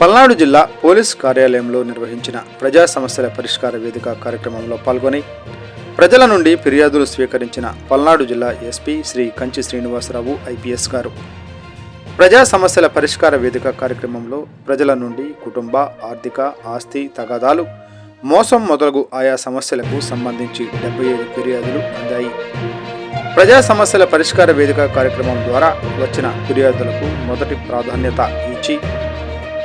పల్నాడు జిల్లా పోలీస్ కార్యాలయంలో నిర్వహించిన ప్రజా సమస్యల పరిష్కార వేదిక కార్యక్రమంలో పాల్గొని ప్రజల నుండి ఫిర్యాదులు స్వీకరించిన పల్నాడు జిల్లా ఎస్పీ శ్రీ కంచి శ్రీనివాసరావు ఐపీఎస్ గారు. ప్రజా సమస్యల పరిష్కార వేదిక కార్యక్రమంలో ప్రజల నుండి కుటుంబ ఆర్థిక ఆస్తి తగాదాలు మోసం మొదలగు ఆయా సమస్యలకు సంబంధించి డెబ్బై ఐదు ఫిర్యాదులు అందాయి. ప్రజా సమస్యల పరిష్కార వేదిక కార్యక్రమం ద్వారా వచ్చిన ఫిర్యాదులకు మొదటి ప్రాధాన్యత ఇచ్చి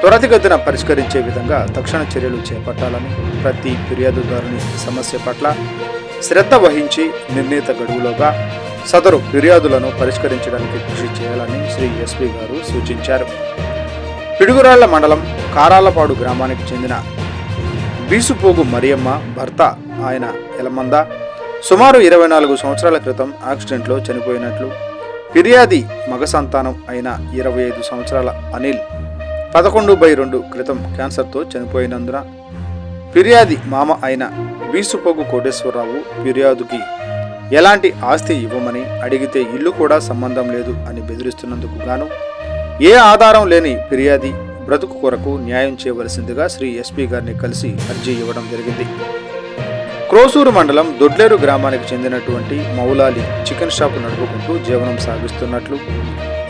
త్వరతిగతిన పరిష్కరించే విధంగా తక్షణ చర్యలు చేపట్టాలని ప్రతి ఫిర్యాదుదారుని సమస్య పట్ల శ్రద్ధ వహించి నిర్ణీత గడువులోగా సదరు ఫిర్యాదులను పరిష్కరించడానికి కృషి చేయాలని శ్రీ ఎస్పి గారు సూచించారు. పిడుగురాళ్ళ మండలం కారాలపాడు గ్రామానికి చెందిన బీసుపోగు మరియమ్మ భర్త ఆయన ఎలమంద సుమారు ఇరవై నాలుగు సంవత్సరాల క్రితం యాక్సిడెంట్లో చనిపోయినట్లు ఫిర్యాది మగ సంతానం అయిన ఇరవై ఐదు సంవత్సరాల అనిల్ పదకొండు బై రెండు క్రితం క్యాన్సర్తో చనిపోయినందున ఫిర్యాది మామ అయిన బీసుపోగు కోటేశ్వరరావు ఫిర్యాదుకి ఎలాంటి ఆస్తి ఇవ్వమని అడిగితే ఇల్లు కూడా సంబంధం లేదు అని బెదిరిస్తున్నందుకు గాను ఏ ఆధారం లేని ఫిర్యాది బ్రతుకు కొరకు న్యాయం చేయవలసిందిగా శ్రీ ఎస్పీ గారిని కలిసి అర్జీ ఇవ్వడం జరిగింది. క్రోసూరు మండలం దొడ్లేరు గ్రామానికి చెందినటువంటి మౌలాలి చికెన్ షాప్ నడుపుకుంటూ జీవనం సాగిస్తున్నట్లు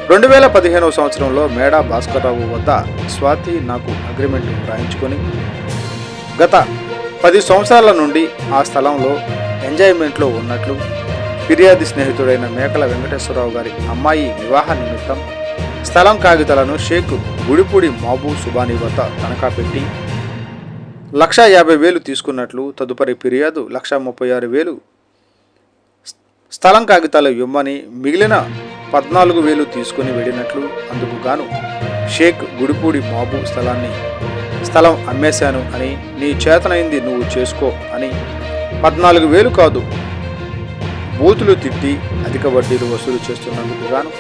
రెండు వేల పదిహేనవ సంవత్సరంలో మేడా భాస్కర్రావు వద్ద స్వాతి నాకు అగ్రిమెంట్ రాయించుకొని గత పది సంవత్సరాల నుండి ఆ స్థలంలో ఎంజాయ్మెంట్లో ఉన్నట్లు ఫిర్యాది స్నేహితుడైన మేకల వెంకటేశ్వరరావు గారి అమ్మాయి వివాహ నిమిత్తం స్థలం కాగితాలను షేక్ గుడిపూడి మాబూ సుబాని వద్ద తనఖా పెట్టి లక్ష యాభై వేలు తీసుకున్నట్లు తదుపరి ఫిర్యాదు లక్ష ముప్పై ఆరు వేలు స్థలం కాగితాలు ఇవ్వమని మిగిలిన పద్నాలుగు వేలు తీసుకుని వెళ్ళినట్లు అందుకు గాను షేక్ గుడిపూడి మాబు స్థలాన్ని స్థలం అమ్మేశాను అని నీ చేతనైంది నువ్వు చేసుకో అని పద్నాలుగు వేలు కాదు బూతులు తిట్టి అధిక వడ్డీలు వసూలు చేస్తున్నందుకు గాను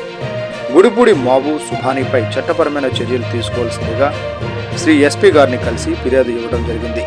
గుడిపూడి మాబు సుభానిపై చట్టపరమైన చర్యలు తీసుకోవాల్సిందిగా శ్రీ ఎస్పీ గారిని కలిసి ఫిర్యాదు ఇవ్వడం జరిగింది.